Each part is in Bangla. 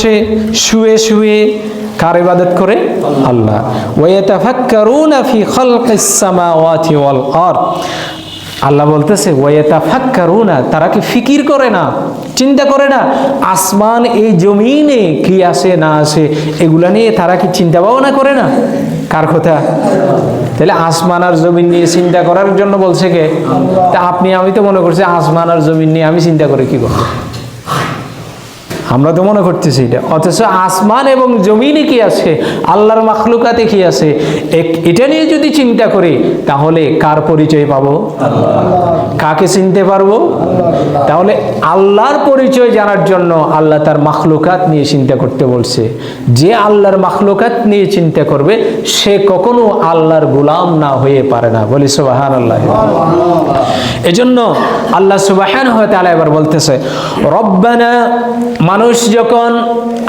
সে শুয়ে শুয়ে কার ইবাদত করে? আল্লাহ। ওয়াতাফাক্কারুনা ফি খালকিস সামাওয়াতি ওয়াল আরদ। আল্লাহ বলতেছে ওয়াতাফাক্কারুনা তারা কি ফিকির করে না? চিন্তা করে না? আসমান এই জমিনে কি আসে না আসে, এগুলা নিয়ে তারা কি চিন্তা ভাবনা করে না? কার কথা? তাহলে আসমান আর জমিন নিয়ে চিন্তা করার জন্য বলছে কে? আপনি, আমি তো মনে করছি আসমান আর জমিন নিয়ে আমি চিন্তা করে কি করব? আমরা তো মনে করতেছি এটা। অথচ আসমান এবং জমিনে কি আছে? আল্লাহর মাখলুকাতে কি আছে? এটা নিয়ে যদি চিন্তা করি তাহলে কার পরিচয় পাবো? কাকে চিনতে পারব? তাহলে আল্লাহর পরিচয় জানার জন্য আল্লাহ তার মাখলুকাত নিয়ে চিন্তা করতে বলছে। যে আল্লাহর মাখলুকাত নিয়ে চিন্তা করবে সে কখনো আল্লাহর গোলাম না হয়ে পারে না। বলি সুবাহান আল্লাহ এজন্য আল্লাহ সুবাহান হয়ে তালা এবার বলতেছে রব্বানা মানুষ যখন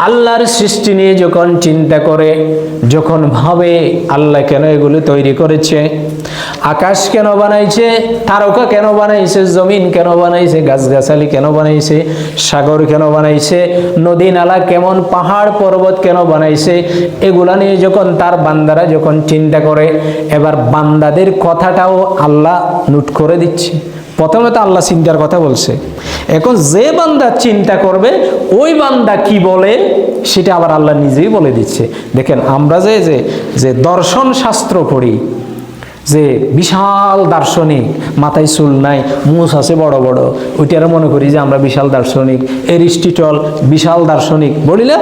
আল্লাহর সৃষ্টি নিয়ে যখন চিন্তা করে, যখন ভাবে আল্লাহ কেন এগুলো তৈরি করেছে, আকাশ কেন বানাইছে, তারকা কেন বানাইছে, জমিন কেন বানাইছে, গাছগাছালি কেন বানাইছে, সাগর কেন বানাইছে, নদী নালা কেমন, পাহাড় পর্বত কেন বানাইছে, এগুলা নিয়ে যখন তার বান্দারা যখন চিন্তা করে, এবার বান্দাদের কথাটাও আল্লাহ নোট করে দিচ্ছে। প্রথমে তো আল্লাহ চিন্তার কথা বলছে। এখন যে বান্দা চিন্তা করবে, ওই বান্দা কি বলে, সেটা আবার আল্লাহ নিজেই বলে দিচ্ছে। দেখেন, আমরা যে যে দর্শন শাস্ত্র পড়ি যে বিশাল দার্শনিক, মাথায় চুল নাই মুস আছে বড় বড়। ওইটারা মনে করি যে আমরা বিশাল দার্শনিক। এরিস্টিটল বিশাল দার্শনিক। বলিলে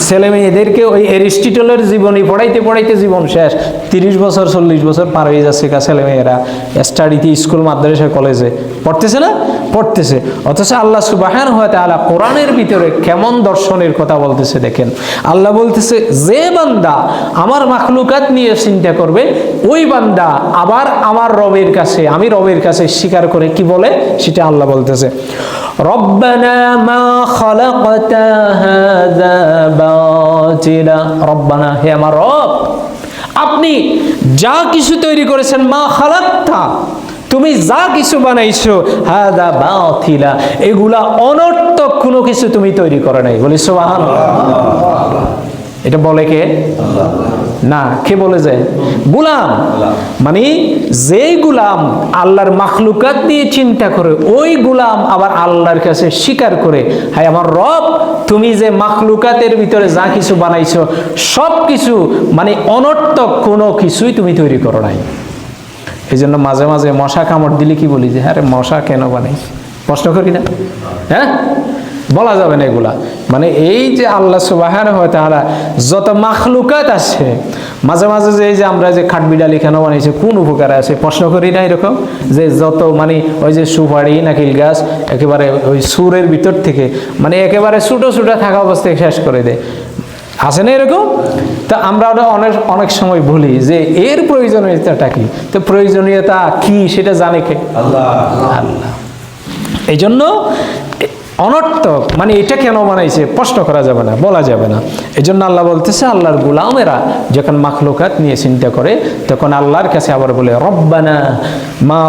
ছেলে মেয়েদেরকে ওই এরিস্টিটলের জীবনী পড়াইতে পড়াইতে জীবন শেষ। তিরিশ বছর, চল্লিশ বছর পার হয়ে যাচ্ছে কা ছেলে মেয়েরা। স্টাডিতে স্কুল, মাদ্রাসা, কলেজে। পড়তেছে না? পড়তেছে। অথচ আল্লাহ সুবাহান হয় তাআলা কোরআনের ভিতরে কেমন দর্শনের কথা বলতেছে দেখেন। আল্লাহ বলতেছে, যে বান্দা আমার মাখলুকাত নিয়ে চিন্তা করবে, ওই বান্দা আবার আমার রবের কাছে, আমি রবের কাছে স্বীকার করে কি বলে? সেটা আল্লাহ বলতেছে। রব্বানা মা খালাকতা হাযা বাতিলা। রব্বানা, হে আমার রব, আপনি যা কিছু তৈরি করেছেন মা খালাক্তা, তুমি যা কিছু বানাইছো হাদা বাতিলা, এগুলা অনর্থক কোনো কিছু তুমি তৈরি করে নাই। বলি সোহান এটা বলে কে? না কে বলে যে? গুলাম। মানে যেই গুলাম আল্লাহর মাখলুকাত দিয়ে চিন্তা করে ওই গুলাম আবার আল্লাহর কাছে স্বীকার করে হায় আমার রব তুমি যে মাখলুকাতের ভিতরে যা কিছু বানাইছো সব কিছু মানে অনর্থক কোনো কিছুই তুমি তৈরি করো নাই। এই জন্য মাঝে মাঝে মশা কামড় দিলে কি বলি যে হ্যাঁ রে মশা কেন বানাইছি? প্রশ্ন করি না? হ্যাঁ? বলা যাবে না এগুলা। মানে এই যে আল্লাহ হয় তাহারা যত মাখলুকাত আছে মাঝে মাঝে যে এই যে আমরা যে খাটবিড়ালি কেন বানাইছে কোন উপকার আছে? প্রশ্ন করি না এরকম? যে যত মানে ওই যে সুপারি নাকিল গাছ একেবারে ওই সুরের ভিতর থেকে মানে একেবারে ছোটো ছোটো থাকা অবস্থায় শেষ করে দেয়। আছে না এরকম? তা আমরা ওটা অনেক অনেক সময় ভুলি যে এর প্রয়োজনীয়তাটা কি? তো প্রয়োজনীয়তা কি সেটা জানে কে? আল্লাহ। আল্লাহ। এই জন্য অনর্থক মানে এটা কেন বানাইছে? প্রশ্ন করা যাবে না, বলা যাবে না। এই জন্য আল্লাহ বলতেছে, আল্লাহর গুলামেরা যখন মাখলুকাত নিয়ে চিন্তা করে, তখন আল্লাহর কাছে আবার বলে, রব্বানা মা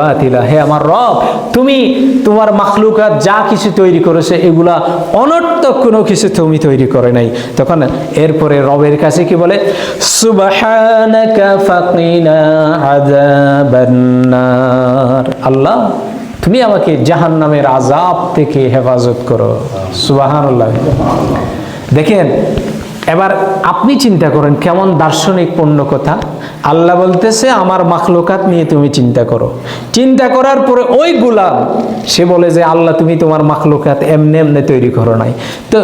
বাতিলা। হে আমার রব, তুমি তোমার মাখলুকাত যা কিছু তৈরি করেছে, এগুলা অনর্থক কোনো কিছু তুমি তৈরি করে নাই। তখন এরপরে রবের কাছে কি বলে, সুবহানাকা ফাকিনা আযাবান নার। আল্লাহ তুমি আমাকে জাহান নামের আজাব থেকে হেফাজত করো। সুবাহানুল্লাহ। দেখেন, এবার আপনি চিন্তা করেন কেমন দার্শনিক পূর্ণ কথা? আল্লাহ বলতেছে আমার মাখলুকাত নিয়ে তুমি চিন্তা করো। চিন্তা করার পরে ওই গুলাম সে বলে যে আল্লাহ তুমি তোমার মাখলুকাত এমনি এমনি তৈরি করো নাই। তো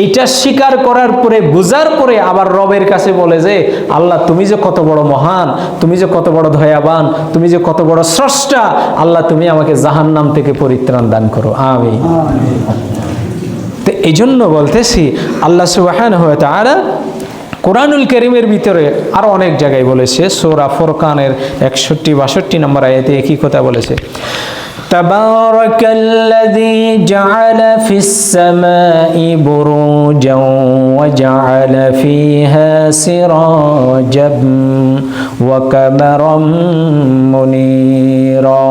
এইটা স্বীকার করার পরে বুঝার পরে আবার রবের কাছে বলে যে আল্লাহ তুমি যে কত বড় মহান তুমি যে কত বড় দয়াবান তুমি যে কত বড় স্রষ্টা আল্লাহ তুমি আমাকে জাহান্নাম থেকে পরিত্রাণ দান করো। আমি তো এই জন্য বলতেছি আল্লাহ সুবাহান হয়ে তারা কোরআনুল করিমের ভিতরে আরও অনেক জায়গায় বলেছে, সোরা ফোরকানের একষট্টি বাষট্টি নম্বর আয়াতে একই কথা বলেছে। تبارك الذي جعل في السماء بروجا وجعل فيها سراجا وكمرا منيرا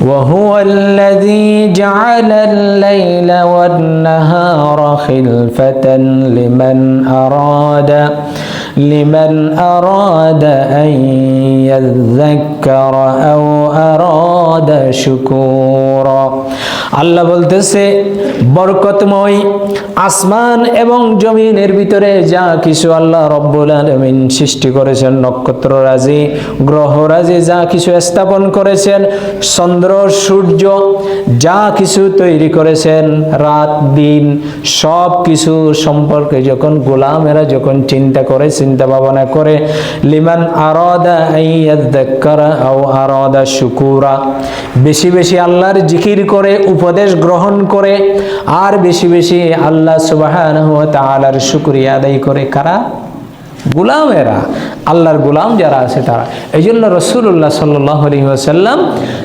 وهو الذي جعل الليل والنهار خلفة لمن أراد لمن أراد أن يذكر أو أراد شكورا. আল্লাহ বলতেছে, বরকতময় আসমান এবং জমিনের ভিতরে যা কিছু আল্লাহ রব্বুল আলমিন সৃষ্টি করেছেন, নক্ষত্র রাজি, গ্রহ রাজি, যা কিছু স্থাপন করেছেন, চন্দ্র, সূর্য, যা কিছু তৈরি করেছেন, রাত, দিন, সব কিছু সম্পর্কে যখন গোলামেরা যখন চিন্তা করে, চিন্তা ভাবনা করে, লিমান আরদা আরাদা শুকুরা, বেশি বেশি আল্লাহর জিকির করে উপদেশ গ্রহণ করে আর বেশি বেশি আল্লাহ তাআলার শুকরিয়া আদায় করে কারা? গুলামেরা। আল্লাহর গুলাম যারা আছে তারা। এই জন্য রসুল্লাহ সাল্লাহ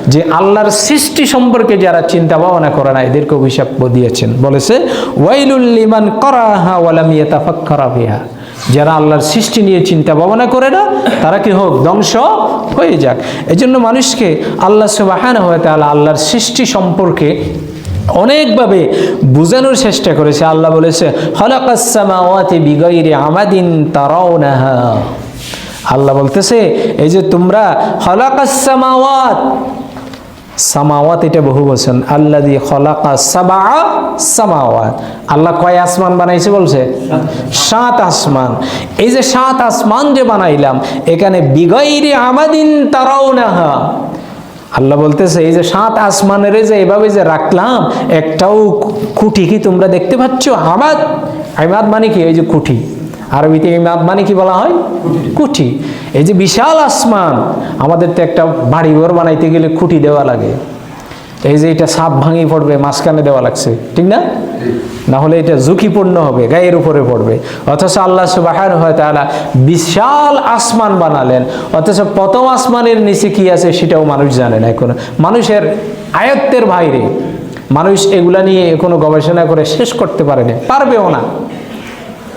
যে আল্লাহর সৃষ্টি সম্পর্কে যারা চিন্তা ভাবনা করে না এদেরকে অভিশাপ দিয়েছেন। বলেছে ওয়াইলুল্লিমান করাহা ওয়ালাম ইয়াতাফাক্কারা বিহা। যারা আল্লাহর সৃষ্টি নিয়ে চিন্তা ভাবনা করে না, তারা কি হোক ধ্বংস হয়ে যাক। এই জন্য মানুষকে আল্লাহ সুবাহান হয় তাহলে আল্লাহর সৃষ্টি সম্পর্কে অনেকভাবে বোঝানোর চেষ্টা করেছে। আল্লাহ বলেছে হলাকাসসামাওয়াতি বিগাইরি আমাদিন তারাউনাহা। আল্লাহ বলতেছে, এই যে তোমরা হলাকাসসামাওয়াত সামাওয়াত, এটা বহু বলছেন আল্লাহ দিয়ে খলাকা সাবা সামাওয়াত। আল্লাহ কয় আসমান বানাইছে বলছে? সাত আসমান। এই যে সাত আসমান যে বানাইলাম, এখানে বিগৈরে আমাদিন তারাও নাহা আল্লাহ বলতেছে, এই যে সাত আসমানের যে এভাবে যে রাখলাম, একটাও খুঁটি কি তোমরা দেখতে পাচ্ছ? আমাদ আমাদ মানে কি? এই যে খুঁটি আরবিতে ইমাদ মানে কি বলা হয়? কুঠি। এই যে বিশাল আসমান আমাদের তো একটা বাড়ি ঘর বানাইতে গেলে খুঁটি দেওয়া লাগে। এই যে এটা সাপ ভাঙি পড়বে মাঝখানে দেওয়া লাগছে। ঠিক না? না হলে এটা ঝুঁকিপূর্ণ হবে গায়ের উপরে পড়বে। অথচ আল্লাহ সুবাহার হয় তাহলে বিশাল আসমান বানালেন। অথচ প্রথম আসমানের নিচে কি আছে সেটাও মানুষ জানে না এখন। মানুষের আয়ত্তের বাইরে। মানুষ এগুলা নিয়ে কোনো গবেষণা করে শেষ করতে পারেনি পারবেও না।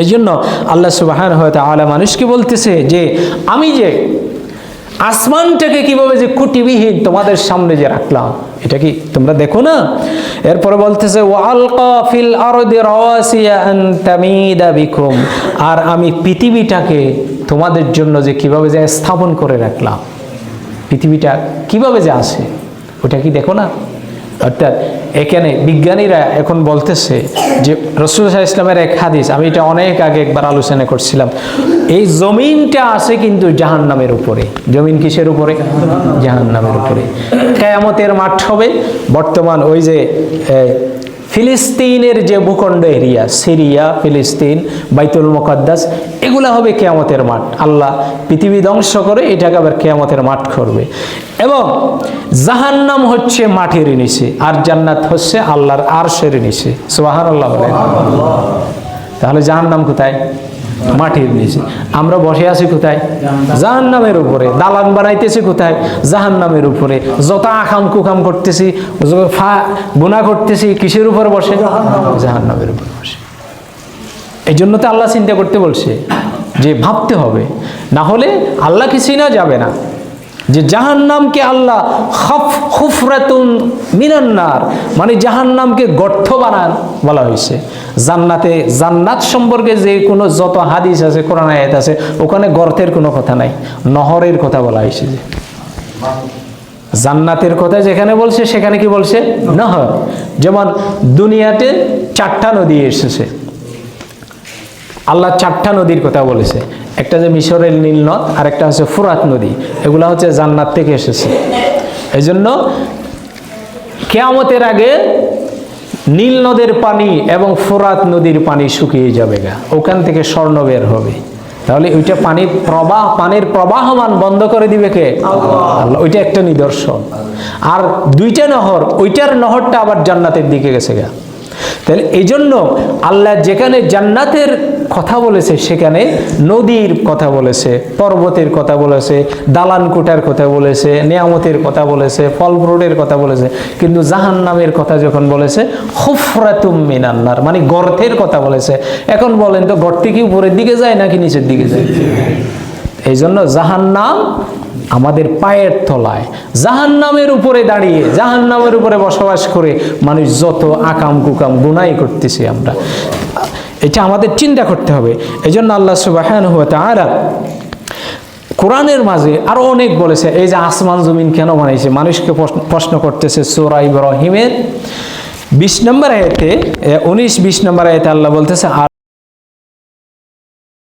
এই জন্য আল্লাহ সুবাহান হয়তো আলা মানুষকে বলতেছে যে, আমি যে আসমানটাকে কীভাবে যে কুটিবিহীন তোমাদের সামনে যে রাখলাম, এটা কি তোমরা দেখো না? এরপরে বলতেছে ফিল বিকুম আর আমি পৃথিবীটাকে তোমাদের জন্য যে কীভাবে যে স্থাপন করে রাখলাম। পৃথিবীটা কীভাবে যে আসে ওটা কি দেখো না? অর্থাৎ এখানে বিজ্ঞানীরা এখন বলতেছে যে রসুল শাহ ইসলামের এক হাদিস, আমি এটা অনেক আগে একবার আলোচনা করছিলাম। এই জমিনটা আছে কিন্তু জাহান নামের উপরে। জমিন কিসের উপরে? জাহান নামের উপরে। কেয়ামতের মাঠ হবে। বর্তমান ওই যে ফিলিস্তিনের যে ভূখণ্ড এরিয়া, সিরিয়া, ফিলিস্তিন, বাইতুল মোকাদ্দাস, এগুলা হবে কেয়ামতের মাঠ। আল্লাহ পৃথিবী ধ্বংস করে এটাকে আবার কেয়ামতের মাঠ করবে। এবং জাহান্নাম হচ্ছে মাঠের নিচে, আর জান্নাত হচ্ছে আল্লাহর আরশের নিচে। সোহান আল্লাহ তাহলে জাহান্নাম কোথায়? মাটির নিচে আমরা বসে আছি কোথায়? জাহান্নামের উপরে। দালান বানাইতেছি কোথায়? জাহান্নামের উপরে। যত আখাম কুখাম করতেছি ফা গুণা করতেছি, কিসের উপর বসে? জাহান্নামের উপর বসে। এই জন্য তো আল্লাহ চিন্তা করতে বলছে যে ভাবতে হবে। না হলে আল্লাহ কি চিনা যাবে না। যে জাহান্নামকে আল্লাহ খফ খুফরাতুন মিনান্নার মানে জাহান্নামকে গর্থ বানান বলা হয়েছে। জান্নাতে, জান্নাত সম্পর্কে যে কোনো যত হাদিস আছে, কোরআন আয়াত আছে, ওখানে গর্তের কোনো কথা নাই, নহরের কথা বলা হয়েছে যে। জান্নাতের কথা যেখানে বলছে, সেখানে কি বলছে? নহর। যেমন দুনিয়াতে চারটা নদী এসেছে। আল্লাহ চারটা নদীর কথা বলেছে। একটা যে মিশরের নীল নদ আর একটা হচ্ছে ফুরাত নদী। এগুলা হচ্ছে জান্নাত থেকে এসেছে। এই জন্য কেয়ামতের আগে নীল নদের পানি এবং ফোরাত নদীর পানি শুকিয়ে যাবে গা। ওখান থেকে স্বর্ণ বের হবে। তাহলে ওইটা পানির প্রবাহ পানির প্রবাহমান বন্ধ করে দিবে কে? আল্লাহ। ওইটা একটা নিদর্শন। আর দুইটা নহর ওইটার নহরটা আবার জান্নাতের দিকে গেছে গা। তাহলে এই জন্য আল্লাহ যেখানে জান্নাতের কথা বলেছে, সেখানে নদীর কথা বলেছে, পর্বতের কথা বলেছে, দালান কোটার কথা বলেছে, নিয়ামতের কথা বলেছে, ফল ফ্রুটের কথা বলেছে, কিন্তু জাহান নামের কথা যখন বলেছে, হুফরাতুম মিনান্নার মানে গর্তের কথা বলেছে। এখন বলেন তো, গর্তে কি উপরের দিকে যায় নাকি নিচের দিকে যায়? এই জন্য জাহান্নাম আমাদের পায়ের তলায়, জাহান্নামের উপরে দাঁড়িয়ে, জাহান্নামের উপরে বসবাস করে মানুষ যত আকাম কুকাম গুনাই করতেছি আমরা। এটা আমাদের চিন্তা করতে হবে। এই জন্য আল্লাহ সুবাহ কোরআনের মাঝে আরও অনেক বলেছে, এই যে আসমান জমিন কেন বানাইছে? মানুষকে প্রশ্ন- প্রশ্ন করতেছে সোরা ইব্রাহিমের। বিশ নম্বর আয়তে উনিশ, বিশ নম্বর আয়তে আল্লাহ বলতেছে